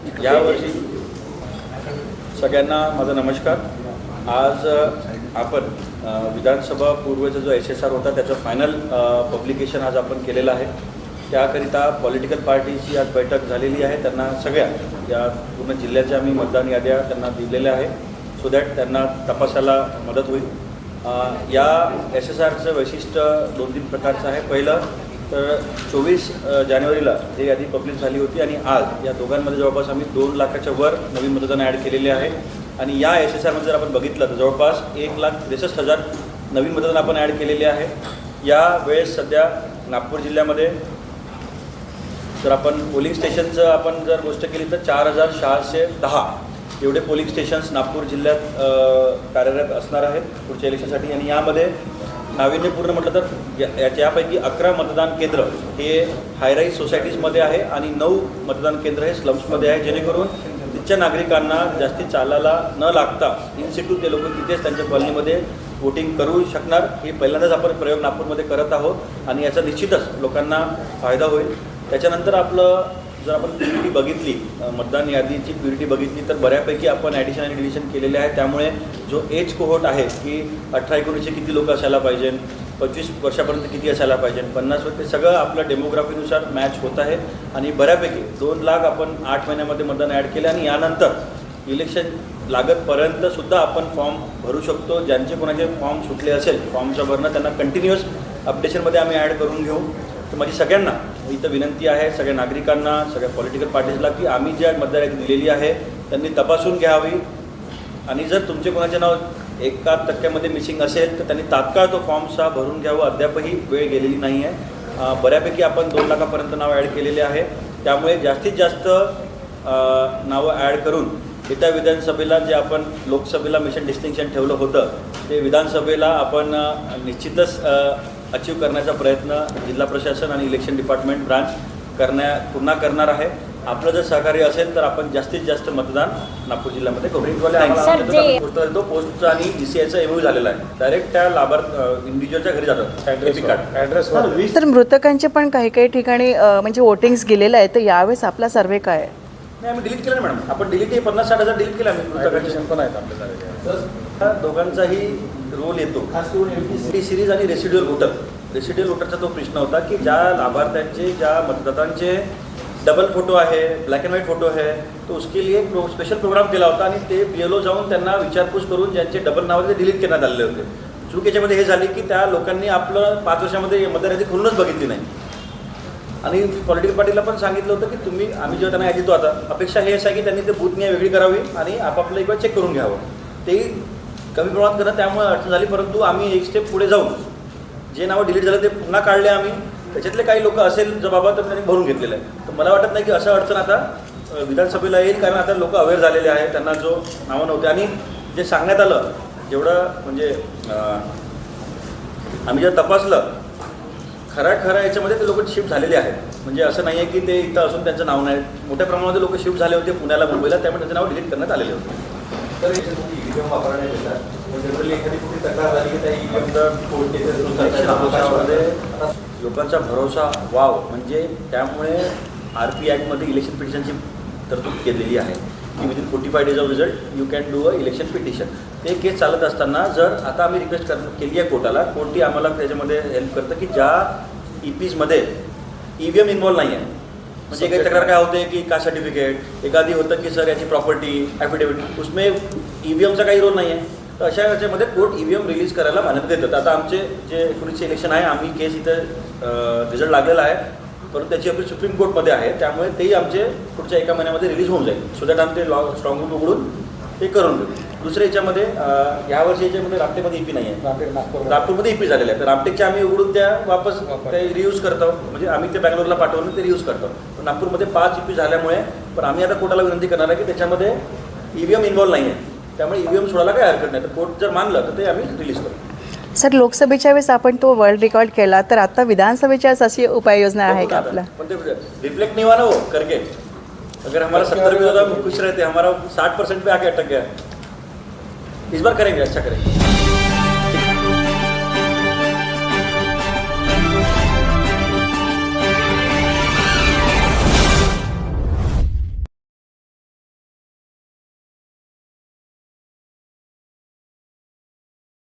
यावर्षी सगळ्यांना माझा नमस्कार. आज आपण विधानसभा पूर्वचा जो एस एस आर होता त्याचं फायनल पब्लिकेशन आज आपण केलेलं आहे. त्याकरिता पॉलिटिकल पार्टीची आज बैठक झालेली आहे. त्यांना सगळ्या या पूर्ण जिल्ह्याच्या आम्ही मतदान याद्या त्यांना दिलेल्या आहे सो दॅट त्यांना तपासायला मदत होईल. या एस एस आरचं वैशिष्ट्य दोन तीन प्रकारचं आहे. पहिलं तर चोवीस जानेवारीला जी यादी पब्लिश झाली होती आणि आज या दोघांमध्ये जवळपास आम्ही दोन लाखाच्या वर नवीन मतदान ॲड केलेले आहे. आणि या एस एस आरमध्ये जर आपण बघितलं तर जवळपास एक लाख त्रेसष्ट हजार नवीन मतदान आपण ॲड केलेले आहे. या वेळेस सध्या नागपूर जिल्ह्यामध्ये जर आपण पोलिंग स्टेशनचं आपण जर गोष्ट केली तर चार हजार सहाशे दहा एवढे पोलिंग स्टेशन्स नागपूर जिल्ह्यात कार्यरत असणार आहेत पुढच्या इलेक्शनसाठी आणि यामध्ये नाविन्यपूर्ण म्हटलं तर या- याच्या- यापैकी अकरा मतदान केंद्र हे हायराईज सोसायटीजमध्ये आहे आणि नऊ मतदान केंद्र हे स्लम्समध्ये आहे. जेणेकरून तिथच्या नागरिकांना जास्ती चालायला न लागता इन्स्टिट्यूट ते लोक तिथेच त्यांच्या कॉलनीमध्ये वोटिंग करू शकणार. हे पहिल्यांदाच आपण प्रयोग नागपूरमध्ये करत आहोत आणि याचा निश्चितच लोकांना फायदा होईल. त्याच्यानंतर आपलं जर आपण प्युरिटी बघितली मतदान यादीची प्युरिटी बघितली तर बऱ्यापैकी आपण ॲडिशन आणि डिलिशन केलेले आहे त्यामुळे जो एज कोहोट आहे की अठरा एकोणीसशे किती लोक असायला पाहिजे पंचवीस वर्षापर्यंत किती असायला पाहिजे पन्नास वर्ष ते सगळं आपलं डेमोग्राफीनुसार मॅच होत आहे. आणि बऱ्यापैकी दोन लाख आपण आठ महिन्यामध्ये मतदान ॲड केले आणि यानंतर इलेक्शन लागतपर्यंत सुद्धा आपण फॉर्म भरू शकतो. ज्यांचे कोणाचे फॉर्म सुटले असेल फॉर्मचं भरणं त्यांना कंटिन्युअस अपडेशनमध्ये आम्ही ॲड करून घेऊ. तर माझी सगळ्यांना इथं विनंती आहे सगळ्या नागरिकांना सगळ्या पॉलिटिकल पार्टीजला की आम्ही ज्या मतदार दिलेली आहे त्यांनी तपासून घ्यावी. आणि जर तुमचे कोणाचे नाव एका टक्क्यामध्ये मिसिंग असेल तर त्यांनी तात्काळ तो फॉर्मचा भरून घ्यावा. अद्यापही वेळ गेलेली नाही आहे बऱ्यापैकी आपण दोन लाखापर्यंत नाव ॲड केलेले आहे. त्यामुळे जास्तीत जास्त नावं ॲड करून येत्या विधानसभेला जे आपण लोकसभेला मिशन डिस्टिंक्शन ठेवलं होतं ते विधानसभेला आपण निश्चितच अचीव करण्याचा प्रयत्न जिल्हा प्रशासन आणि इलेक्शन डिपार्टमेंट ब्रांच करण्या पुन्हा करणार आहे. आपलं जर सहकार्य असेल तर आपण जास्तीत जास्त मतदान नागपूर जिल्ह्यामध्ये करू. जे- तो पोस्टचा आणि ई सी आयचा एमओ झालेला आहे. डायरेक्ट त्या लाभार्थ इंडिव्हिज्युअलच्या घरी जातात. ॲड्रेस तर मृतकांचे पण काही काही ठिकाणी म्हणजे वोटिंग्स गेलेलं आहे तर यावेळेस आपला सर्वे काय आहे? नाही आम्ही डिलीट केलं ना मॅडम. आपण डिलीट हे पन्नास साठ हजार डिलीट केलं आम्ही. पुस्तकाचे. पण आहेत आपले झालेले त्या दोघांचाही रोल येतो. टी सिरीज आणि रेसिड्युअल वोटर रेसिड्युअल वोटरचा तो प्रश्न होता की ज्या लाभार्थ्यांचे ज्या मतदातांचे डबल फोटो आहे ब्लॅक अँड व्हाईट फोटो आहे तो उसके लिए एक स्पेशल प्रोग्राम केला होता आणि ते ओ जाऊन त्यांना विचारपूस करून ज्यांचे डबल नाव ते डिलीट करण्यात आलेले होते. चूक याच्यामध्ये हे झाली की त्या लोकांनी आपलं पाच वर्षामध्ये मतदार यादी खोलूनच बघितली नाही. आणि पॉलिटिकल पार्टीला पण सांगितलं होतं की तुम्ही आम्ही जेव्हा त्यांना यादी आता अपेक्षा हे आहे की त्यांनी ते बूथनी वेगळी करावी आणि आपापलं एक वेळ चेक करून घ्यावं. तेही कमी प्रमाणात करणं त्यामुळे अडचण झाली परंतु आम्ही एक स्टेप पुढे जाऊन जे नावं डिलीट झालं ते पुन्हा काढले आम्ही. त्याच्यातले काही लोक असेल जर बाबा तर त्यांनी भरून घेतलेलं आहे. तर मला वाटत नाही की असं अडचण आता विधानसभेला येईल कारण आता लोक अवेअर झालेले आहेत त्यांना जो नावं नव्हते. आणि जे सांगण्यात आलं जेवढं म्हणजे आम्ही जर तपासलं खऱ्या खऱ्या याच्यामध्ये ते लोक शिफ्ट झालेले आहेत. म्हणजे असं नाही आहे की ते इथं असून त्यांचं नाव नाही. मोठ्या प्रमाणामध्ये लोक शिफ्ट झाले होते पुण्याला मुंबईला त्यामुळे त्यांचं नाव डिलीट करण्यात आलेले होते. तर वापरण्यात येतात. जनरली एखादी तक्रार झाली की त्या लोकांचा भरोसा वाव. म्हणजे त्यामुळे आर पी ॲक्टमध्ये इलेक्शन पिटिशनची तरतूद केलेली आहे. की within forty five days of result you can do a election petition ते केस चालत असताना जर आता आम्ही रिक्वेस्ट कर केली आहे कोर्टाला कोर्टी आम्हाला त्याच्यामध्ये हेल्प करतं की ज्या e ई पीजमध्ये ई व्ही एम इन्व्हॉल्व नाही आहे म्हणजे काही तक्रार काय होते की का सर्टिफिकेट एखादी होतं की सर याची प्रॉपर्टी ॲफिडेव्हिट उसमे ई व्ही एमचा काही रोल नाही आहे तर अशा याच्यामध्ये court E V M release करायला मान्यता देतात. आता आमचे जे एकोणीसशे इलेक्शन आहे आम्ही केस इथं रिझल्ट लागलेला आहे. परंतु त्याची अपील सुप्रीम कोर्टमध्ये आहे त्यामुळे तेही आमचे पुढच्या एका महिन्यामध्ये रिलीज होऊन जाईल. सो दॅट आम्ही ते लॉ स्ट्रॉंग रूम उघडून ते करून घेऊ दुसऱ्या याच्यामध्ये अं, ह्या वर्षी याच्यामध्ये रामटेकमध्ये ई पी नाही आहे नागपूर नागपूर नागपूरमध्ये ईपी झालेल्या आहेत तर रामटेकच्या आम्ही उघडून त्या वापस ते रियूज करतो. म्हणजे आम्ही ते बँगलोरला पाठवून ते रियूज करतो. पण नागपूरमध्ये पाच ईपी झाल्यामुळे पण आम्ही आता कोर्टाला विनंती करणार आहे की त्याच्यामध्ये ई व्ही एम इन्व्हॉल्व नाही आहे त्यामुळे ई व्ही एम सोडायला काही हरकत नाही. तर कोर्ट जर मानलं तर ते आम्ही रिलीज करू. सर लोकसभेच्या वेळेस आपण तो वर्ल्ड रेकॉर्ड केला तर आता विधानसभेच्या अशी उपाययोजना आहे का आपला रिफ्लेक्ट नहीं हुआ ना वो हो, करके. अगर हमारा सत्तर भी होता हम खुश रहते हमारा साठ परसेंट पे आके अटक गया. इस बार करेंगे अच्छा करेंगे.